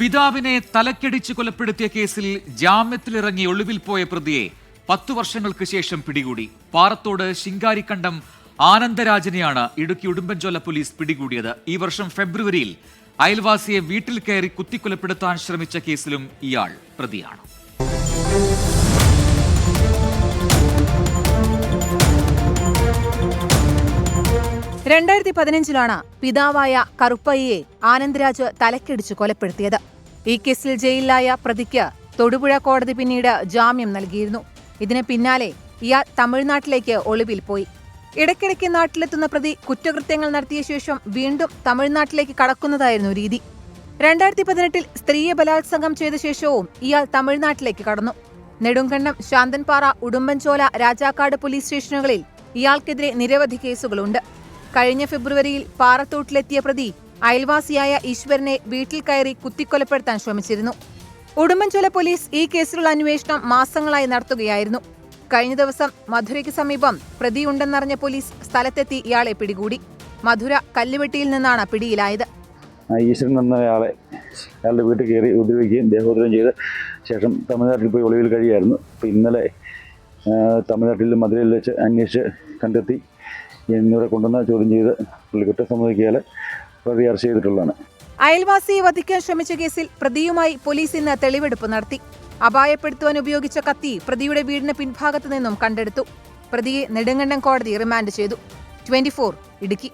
പിതാവിനെ തലക്കടിച്ച് കൊലപ്പെടുത്തിയ കേസിൽ ജാമ്യത്തിലിറങ്ങി ഒളിവിൽ പോയ പ്രതിയെ പത്തു വർഷങ്ങൾക്ക് ശേഷം പിടികൂടി. പാറത്തോട് ശിങ്കാരിക്കണ്ടം ആനന്ദരാജനെയാണ് ഇടുക്കി ഉടുമ്പൻചോല പോലീസ് പിടികൂടിയത്. ഈ വർഷം ഫെബ്രുവരിയിൽ അയൽവാസിയെ വീട്ടിൽ കയറി കുത്തിക്കൊലപ്പെടുത്താൻ ശ്രമിച്ച കേസിലും ഇയാൾ പ്രതിയാണ്. രണ്ടായിരത്തി പതിനഞ്ചിലാണ് പിതാവായ കറുപ്പയ്യെ ആനന്ദ്രാജ് തലക്കടിച്ച് കൊലപ്പെടുത്തിയത്. ഈ കേസിൽ ജയിലിലായ പ്രതിക്ക് തൊടുപുഴ കോടതി പിന്നീട് ജാമ്യം നൽകിയിരുന്നു. ഇതിന് പിന്നാലെ ഇയാൾ തമിഴ്നാട്ടിലേക്ക് ഒളിവിൽ പോയി. ഇടയ്ക്കിടയ്ക്ക് നാട്ടിലെത്തുന്ന പ്രതി കുറ്റകൃത്യങ്ങൾ നടത്തിയ ശേഷം വീണ്ടും തമിഴ്നാട്ടിലേക്ക് കടക്കുന്നതായിരുന്നു രീതി. രണ്ടായിരത്തി പതിനെട്ടിൽ സ്ത്രീയെ ബലാത്സംഗം ചെയ്ത ശേഷവും ഇയാൾ തമിഴ്നാട്ടിലേക്ക് കടന്നു. നെടുങ്കണ്ണം ശാന്തൻപാറ ഉടുമ്പൻചോല രാജാക്കാട് പോലീസ് സ്റ്റേഷനുകളിൽ ഇയാൾക്കെതിരെ നിരവധി കേസുകളുണ്ട്. കഴിഞ്ഞ ഫെബ്രുവരിയിൽ പാറത്തോട്ടിലെത്തിയ പ്രതി അയൽവാസിയായ ഈശ്വരനെ വീട്ടിൽ കയറി കുത്തിക്കൊലപ്പെടുത്താൻ ശ്രമിച്ചിരുന്നു. ഉടുമ്പൻചോല പോലീസ് ഈ കേസിലുള്ള അന്വേഷണം മാസങ്ങളായി നടത്തുകയായിരുന്നു. കഴിഞ്ഞ ദിവസം മധുരയ്ക്ക് സമീപം പ്രതിയുണ്ടെന്നറിഞ്ഞ പോലീസ് സ്ഥലത്തെത്തി ഇയാളെ പിടികൂടി. മധുര കല്ലുവെട്ടിയിൽ നിന്നാണ് പിടിയിലായത്. ഈശ്വരൻ എന്ന അയാളെ അയാളുടെ വീട്ടിൽ കയറി ഉപദ്രവിക്കുകയും ദേഹോദ്രം ചെയ്ത് ശേഷം തമിഴ്നാട്ടിൽ പോയി ഒളിവിൽ കഴിയായിരുന്നു. അപ്പോൾ ഇന്നലെ തമിഴ്നാട്ടിൽ മധുരയിൽ വെച്ച് അന്വേഷിച്ച് കണ്ടെത്തി. എന്നിവരെ കൊണ്ടുവന്ന ചോദ്യം ചെയ്ത് പുള്ളി കുറ്റം സമ്മതിക്കാതെ പ്രതി അറസ്റ്റ് ചെയ്തിട്ടുള്ളതാണ്. അയൽവാസിയെ വധിക്കാൻ ശ്രമിച്ച കേസിൽ പ്രതിയുമായി പോലീസ് ഇന്ന് തെളിവെടുപ്പ് നടത്തി. അപായപ്പെടുത്തുവാൻ ഉപയോഗിച്ച കത്തി പ്രതിയുടെ വീടിന് പിൻഭാഗത്തു നിന്നും കണ്ടെടുത്തു. പ്രതിയെ നെടുങ്കണ്ടം കോടതി റിമാൻഡ് ചെയ്തു. ട്വന്റി ഇടുക്കി.